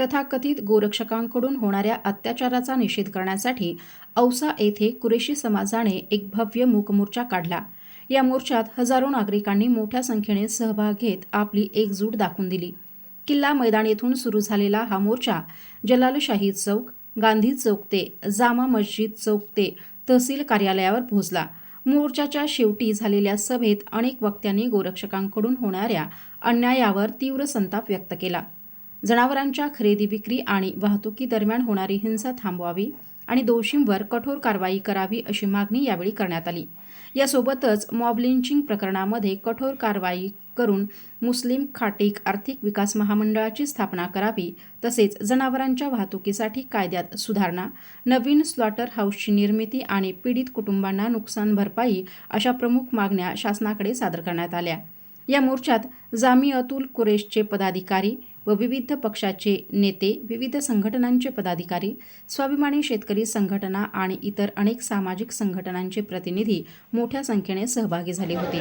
तथाकथित गोरक्षकांकडून होणाऱ्या अत्याचाराचा निषेध करण्यासाठी औसा येथे कुरेशी समाजाने एक भव्य मूकमोर्चा काढला. या मोर्चात हजारो नागरिकांनी मोठ्या संख्येने सहभाग घेत आपली एकजूट दाखवून दिली. किल्ला मैदान येथून सुरू झालेला हा मोर्चा जलालशाही चौक गांधी चौक ते जामा मस्जिद चौक ते तहसील कार्यालयावर पोहोचला. मोर्चाच्या शेवटी झालेल्या सभेत अनेक वक्त्यांनी गोरक्षकांकडून होणाऱ्या अन्यायावर तीव्र संताप व्यक्त केला. जनावरांच्या खरेदी विक्री आणि वाहतुकीदरम्यान होणारी हिंसा थांबवावी आणि दोषींवर कठोर कारवाई करावी अशी मागणी यावेळी करण्यात आली. यासोबतच मॉब लिंचिंग प्रकरणामध्ये कठोर कारवाई करून मुस्लिम खाटीक आर्थिक विकास महामंडळाची स्थापना करावी तसेच जनावरांच्या वाहतुकीसाठी कायद्यात सुधारणा नवीन स्लॉटर हाऊसची निर्मिती आणि पीडित कुटुंबांना नुकसान भरपाई अशा प्रमुख मागण्या शासनाकडे सादर करण्यात आल्या. या मोर्चात जामियातुल कुरेशचे पदाधिकारी व विविध पक्षाचे नेते विविध संघटनांचे पदाधिकारी स्वाभिमानी शेतकरी संघटना आणि इतर अनेक सामाजिक संघटनांचे प्रतिनिधी मोठ्या संख्येने सहभागी झाले होते.